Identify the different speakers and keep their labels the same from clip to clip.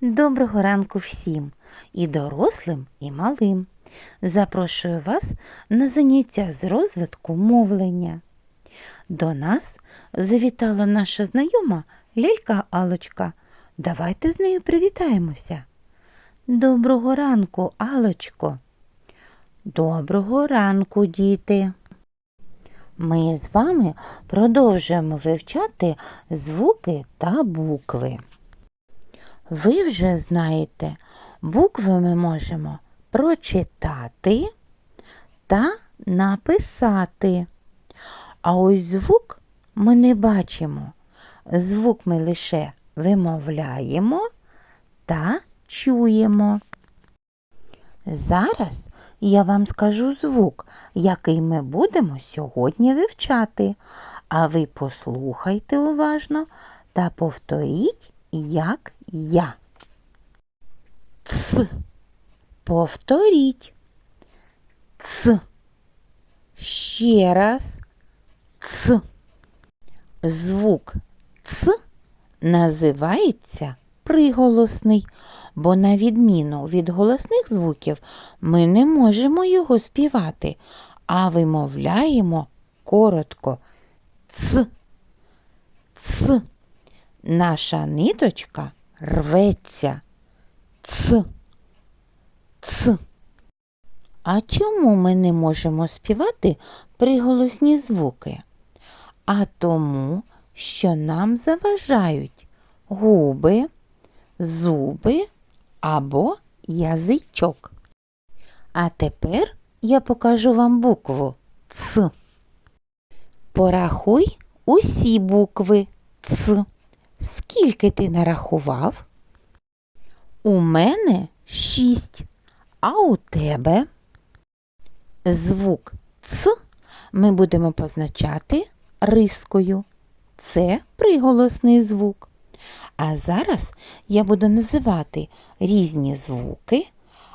Speaker 1: Доброго ранку всім, і дорослим, і малим. Запрошую вас на заняття з розвитку мовлення. До нас завітала наша знайома лялька Алочка. Давайте з нею привітаємося. Доброго ранку, Алочко. Доброго ранку, діти. Ми з вами продовжуємо вивчати звуки та букви. Ви вже знаєте, букви ми можемо прочитати та написати. А ось звук ми не бачимо. Звук ми лише вимовляємо та чуємо. Зараз я вам скажу звук, який ми будемо сьогодні вивчати, а ви послухайте уважно та повторіть, як я. Ц. Повторіть. Ц. Ще раз. Ц. Звук Ц називається приголосний, бо на відміну від голосних звуків ми не можемо його співати, а вимовляємо коротко ц. Ц. Наша ниточка рветься. Ц. Ц. А чому ми не можемо співати приголосні звуки? А тому, що нам заважають губи, зуби або язичок. А тепер я покажу вам букву Ц. Порахуй усі букви Ц. Скільки ти нарахував? У мене шість, а у тебе звук Ц ми будемо позначати рискою. Це приголосний звук. А зараз я буду називати різні звуки,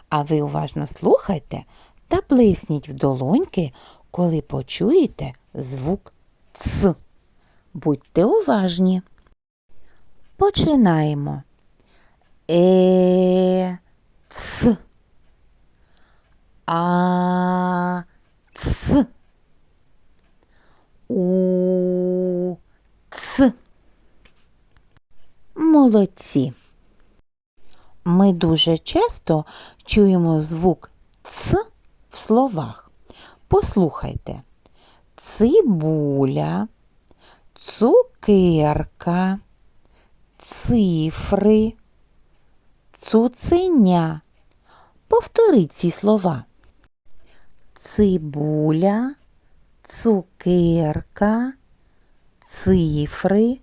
Speaker 1: а ви уважно слухайте та плесніть в долоньки, коли почуєте звук Ц. Будьте уважні. Починаємо. Е, ц. А, ц. У, ц. Молодці. Ми дуже часто чуємо звук ц в словах. Послухайте. Цибуля, цукерка, цифри, цуценя. Повтори ці слова. Цибуля, цукерка, цифри,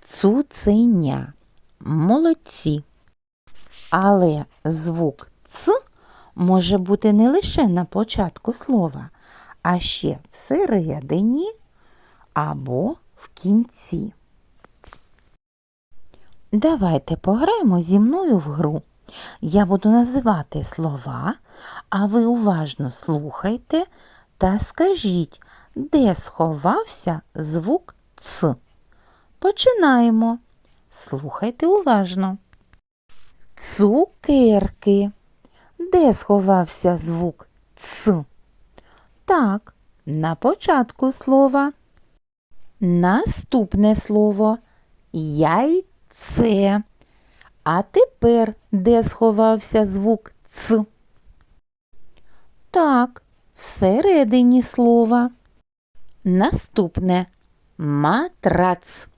Speaker 1: цуценя. Молодці. Але звук ц може бути не лише на початку слова, а ще всередині або в кінці. Давайте пограємо зі мною в гру. Я буду називати слова, а ви уважно слухайте та скажіть, де сховався звук Ц. Починаємо. Слухайте уважно. Цукерки. Де сховався звук Ц? Так, на початку слова. Наступне слово яйце. А тепер де сховався звук Ц? Так, всередині слова. Наступне матрац.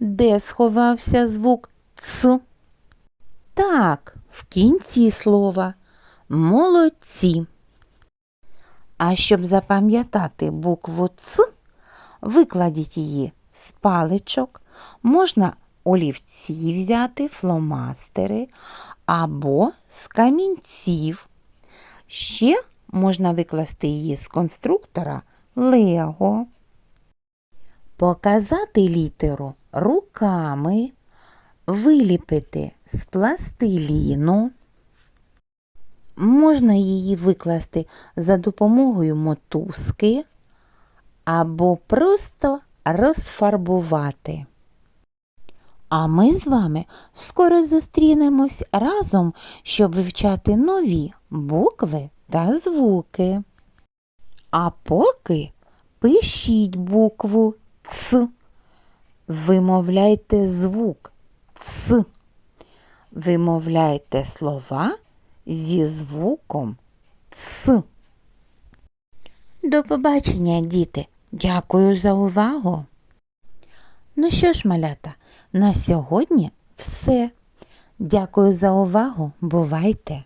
Speaker 1: Де сховався звук Ц? Так, в кінці слова. Молодці. А щоб запам'ятати букву Ц, викладіть її з паличок, можна олівці взяти, фломастери або з камінців. Ще можна викласти її з конструктора Лего. Показати літеру руками, виліпити з пластиліну. Можна її викласти за допомогою мотузки або просто розфарбувати. А ми з вами скоро зустрінемось разом, щоб вивчати нові букви та звуки. А поки пишіть букву Ц. Вимовляйте звук Ц. Вимовляйте слова зі звуком Ц. До побачення, діти. Дякую за увагу. Ну що ж, малята, на сьогодні все. Дякую за увагу. Бувайте!